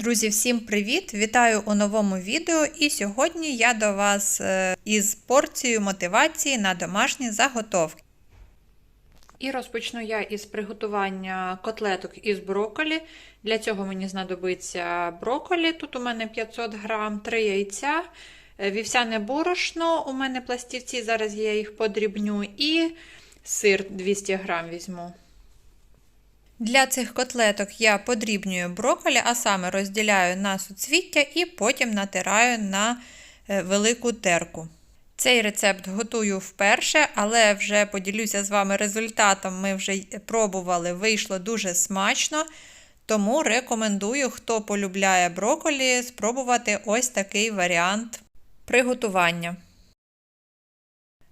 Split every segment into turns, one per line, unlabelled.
Друзі, всім привіт! Вітаю у новому відео. І сьогодні я до вас е, із порцією мотивації на домашні заготовки. І розпочну я із приготування котлеток із брокколі. Для цього мені знадобиться брокколі. Тут у мене 500 грам, 3 яйця, е, вівсяне борошно, у мене пластівці, зараз я їх подрібню, і сир 200 грам візьму. Для цих котлеток я подрібнюю брокколі, а саме розділяю на суцвіття і потім натираю на е, велику терку. Цей рецепт готую вперше, але вже поділюся з вами результатом. Ми вже пробували, вийшло дуже смачно. Тому рекомендую, хто полюбляє брокколі, спробувати ось такий варіант приготування.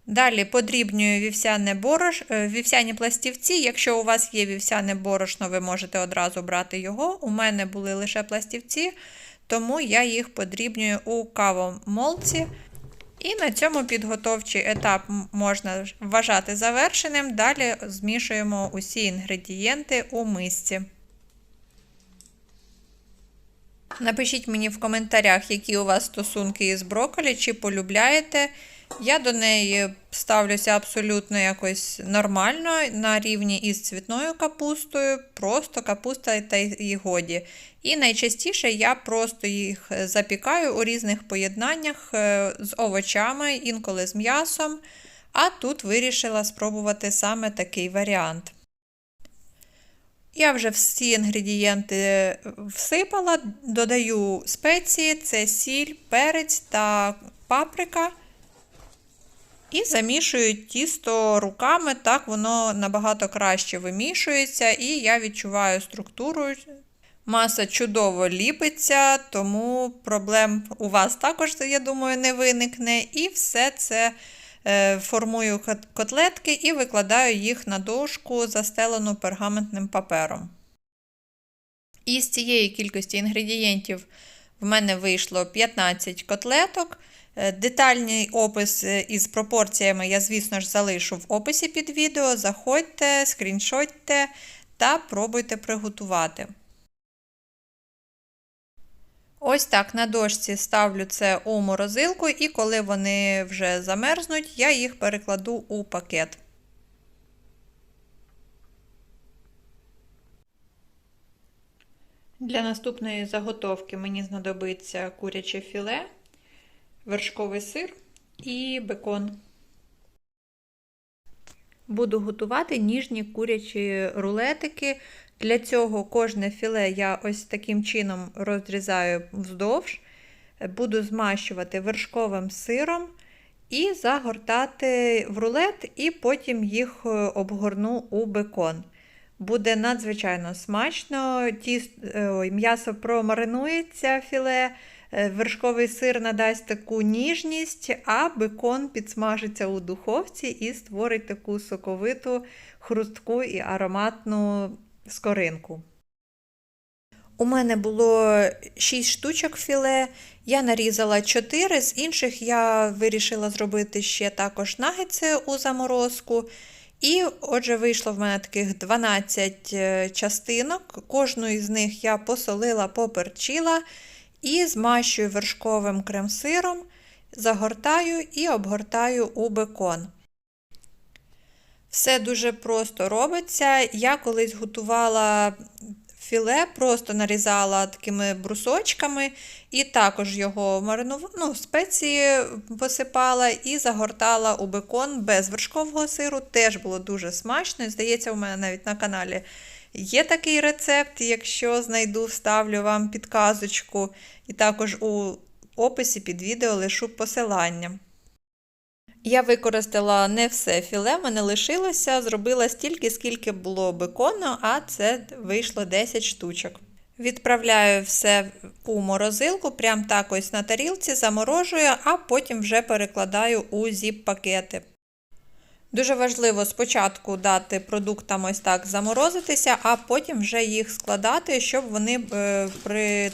Далі подрібнюю вівсяне борош, вівсяні пластівці. Якщо у вас є вівсяне борошно, ви можете одразу брати його. У мене були лише пластівці, тому я їх подрібнюю у кавомолці. І на цьому підготовчий етап можна вважати завершеним. Далі змішуємо усі інгредієнти у мисці. Напишіть мені в коментарях, які у вас стосунки із брокколі, чи полюбляєте. Я до неї ставлюся абсолютно якось нормально на рівні із цвітною капустою, просто капуста та й годі. І найчастіше я просто їх запікаю у різних поєднаннях з овочами, інколи з м'ясом. А тут вирішила спробувати саме такий варіант. Я вже всі інгредієнти всипала, додаю спеції, це сіль, перець та паприка. І замішую тісто руками, так воно набагато краще вимішується, і я відчуваю структуру. Маса чудово ліпиться, тому проблем у вас також, я думаю, не виникне. І все це формую котлетки і викладаю їх на дошку, застелену пергаментним папером. Із цієї кількості інгредієнтів в мене вийшло 15 котлеток. Детальний опис із пропорціями я, звісно ж, залишу в описі під відео. Заходьте, скріншотьте та пробуйте приготувати. Ось так на дошці ставлю це у морозилку, і коли вони вже замерзнуть, я їх перекладу у пакет. Для наступної заготовки мені знадобиться куряче філе, вершковий сир і бекон. Буду готувати ніжні курячі рулетики. Для цього кожне філе я ось таким чином розрізаю вздовж, буду змащувати вершковим сиром і загортати в рулет, і потім їх обгорну у бекон. Буде надзвичайно смачно, м'ясо промаринується філе, вершковий сир надасть таку ніжність, а бекон підсмажиться у духовці і створить таку соковиту, хрустку і ароматну скоринку. У мене було 6 штучок філе, я нарізала 4, з інших я вирішила зробити ще також нагетси у заморозку. І, отже, вийшло в мене таких 12 частинок. Кожну із них я посолила, поперчила і змащую вершковим крем-сиром, загортаю і обгортаю у бекон. Все дуже просто робиться. Я колись готувала філе, просто нарізала такими брусочками, і також його маринувала, ну, спеції посипала і загортала у бекон без вершкового сиру. Теж було дуже смачно. Здається, у мене навіть на каналі є такий рецепт. Якщо знайду, вставлю вам підказочку. І також у описі під відео лишу посилання. Я використала не все філе, мене лишилося, зробила стільки, скільки було бекону, а це вийшло 10 штучок. Відправляю все у морозилку, прям так ось на тарілці, заморожую, а потім вже перекладаю у зіп-пакети. Дуже важливо спочатку дати продуктам ось так заморозитися, а потім вже їх складати, щоб вони е, при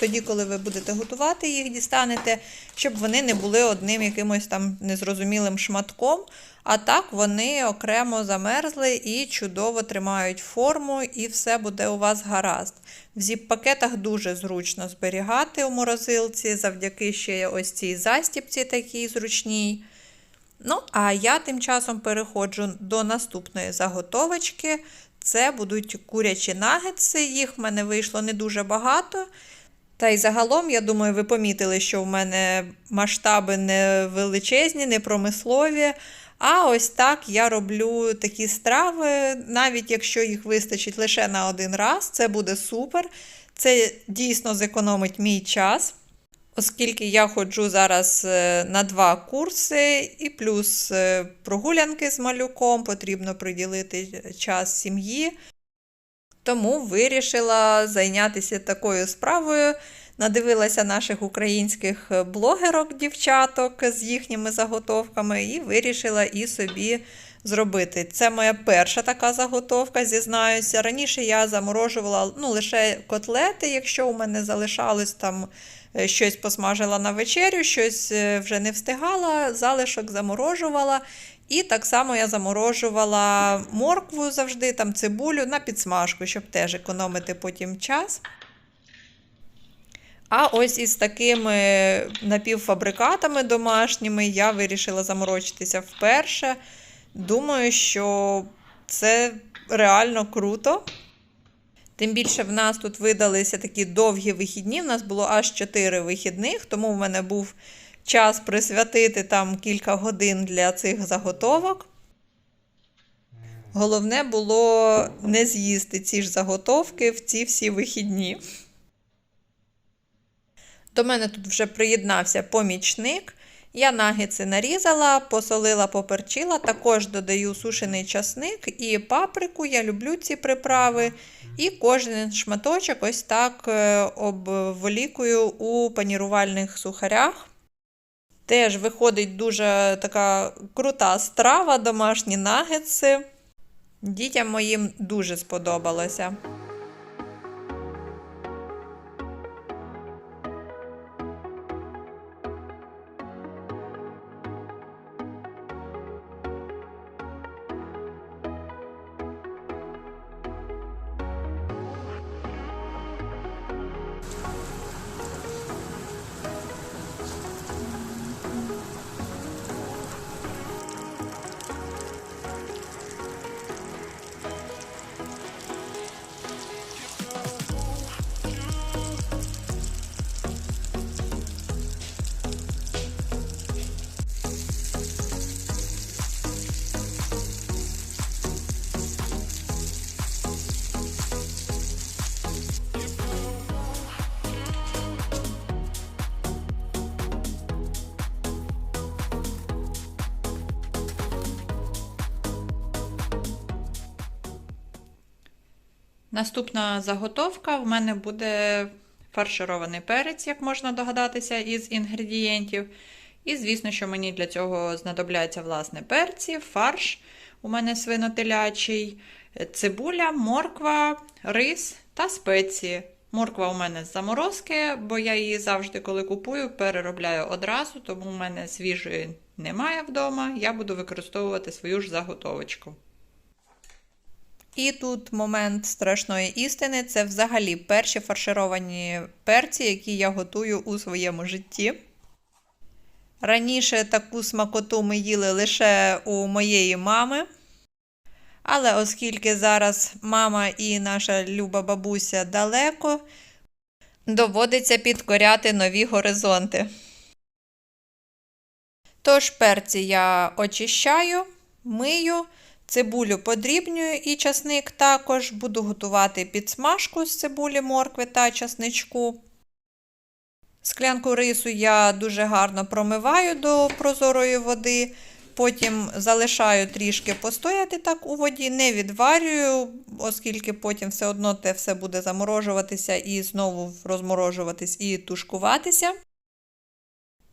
тоді, коли ви будете готувати їх, дістанете, щоб вони не були одним якимось там незрозумілим шматком. А так вони окремо замерзли і чудово тримають форму, і все буде у вас гаразд. В зіп-пакетах дуже зручно зберігати у морозилці, завдяки ще ось цій застіпці такій зручній. Ну, а я тим часом переходжу до наступної заготовочки. Це будуть курячі нагетси. Їх в мене вийшло не дуже багато. Та й загалом, я думаю, ви помітили, що в мене масштаби не величезні, не промислові. А ось так я роблю такі страви, навіть якщо їх вистачить лише на один раз, це буде супер. Це дійсно зекономить мій час. Оскільки я ходжу зараз е, на два курси, і плюс е, прогулянки з малюком, потрібно приділити час сім'ї. Тому вирішила зайнятися такою справою. Надивилася наших українських блогерок, дівчаток з їхніми заготовками, і вирішила і собі зробити. Це моя перша така заготовка, зізнаюся. Раніше я заморожувала ну, лише котлети, якщо у мене залишалось там щось посмажила на вечерю, щось е, вже не встигала, залишок заморожувала. І так само я заморожувала моркву завжди, там цибулю на підсмажку, щоб теж економити потім час. А ось із такими напівфабрикатами домашніми я вирішила заморочитися вперше. Думаю, що це реально круто. Тим більше в нас тут видалися такі довгі вихідні. В нас було аж 4 вихідних, тому в мене був час присвятити там кілька годин для цих заготовок. Головне було не з'їсти ці ж заготовки в ці всі вихідні. До мене тут вже приєднався помічник. Я нагетси нарізала, посолила, поперчила, також додаю сушений часник і паприку. Я люблю ці приправи. І кожен шматочок ось так е, обволікую у панірувальних сухарях. Теж виходить дуже така крута страва, домашні нагетси. Дітям моїм дуже сподобалося. Наступна заготовка в мене буде фарширований перець, як можна догадатися, із інгредієнтів. І, звісно, що мені для цього знадобляться власне перці, фарш у мене свинотелячий, цибуля, морква, рис та спеції. Морква у мене з заморозки, бо я її завжди, коли купую, переробляю одразу, тому в мене свіжої немає вдома. Я буду використовувати свою ж заготовочку. І тут момент страшної істини це взагалі перші фаршировані перці, які я готую у своєму житті. Раніше таку смакоту ми їли лише у моєї мами. Але оскільки зараз мама і наша люба бабуся далеко, доводиться підкоряти нові горизонти. Тож перці я очищаю, мию. Цибулю подрібнюю і часник також. Буду готувати підсмажку з цибулі, моркви та часничку. Склянку рису я дуже гарно промиваю до прозорої води. Потім залишаю трішки постояти так у воді, не відварюю, оскільки потім все одно те все буде заморожуватися і знову розморожуватись і тушкуватися.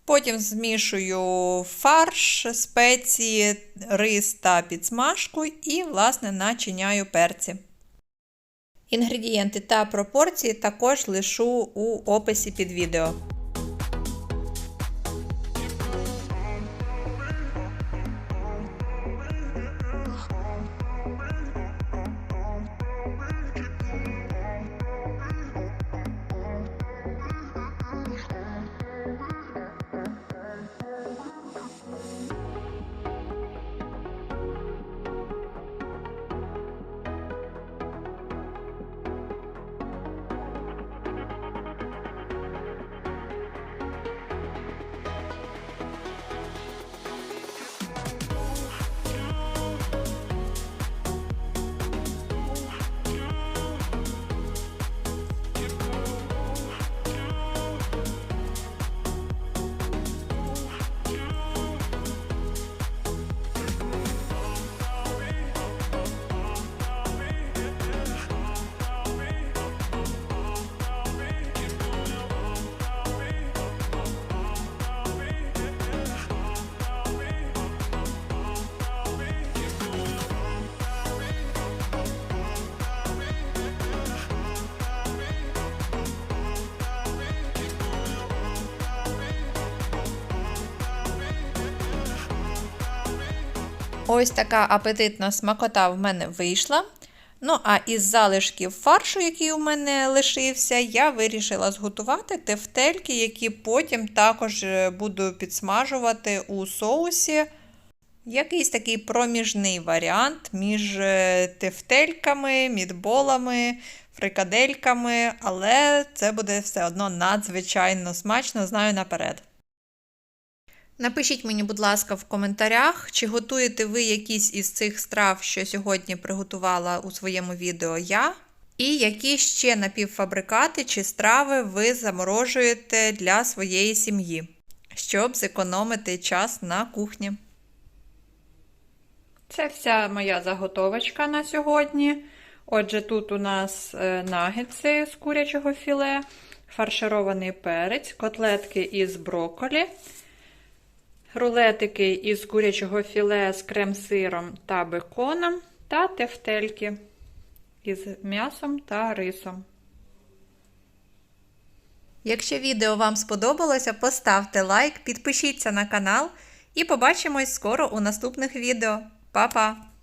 Потім змішую фарш, спеції, рис та підсмажку і, власне, начиняю перці. Інгредієнти та пропорції також лишу у описі під відео. Ось така апетитна смакота в мене вийшла. Ну, а із залишків фаршу, який у мене лишився, я вирішила зготувати тефтельки, які потім також е, буду підсмажувати у соусі. Якийсь такий проміжний варіант між е, тефтельками, мідболами, фрикадельками, але це буде все одно надзвичайно смачно, знаю наперед. Напишіть мені, будь ласка, в коментарях, чи готуєте ви якісь із цих страв, що сьогодні приготувала у своєму відео я, і які ще напівфабрикати чи страви ви заморожуєте для своєї сім'ї, щоб зекономити час на кухні. Це вся моя заготовочка на сьогодні. Отже, тут у нас е, нагетси з курячого філе, фарширований перець, котлетки із брокколі, рулетики із курячого філе з крем-сиром та беконом, та тефтельки із м'ясом та рисом. Якщо відео вам сподобалося, поставте лайк, підпишіться на канал і побачимось скоро у наступних відео. Па-па!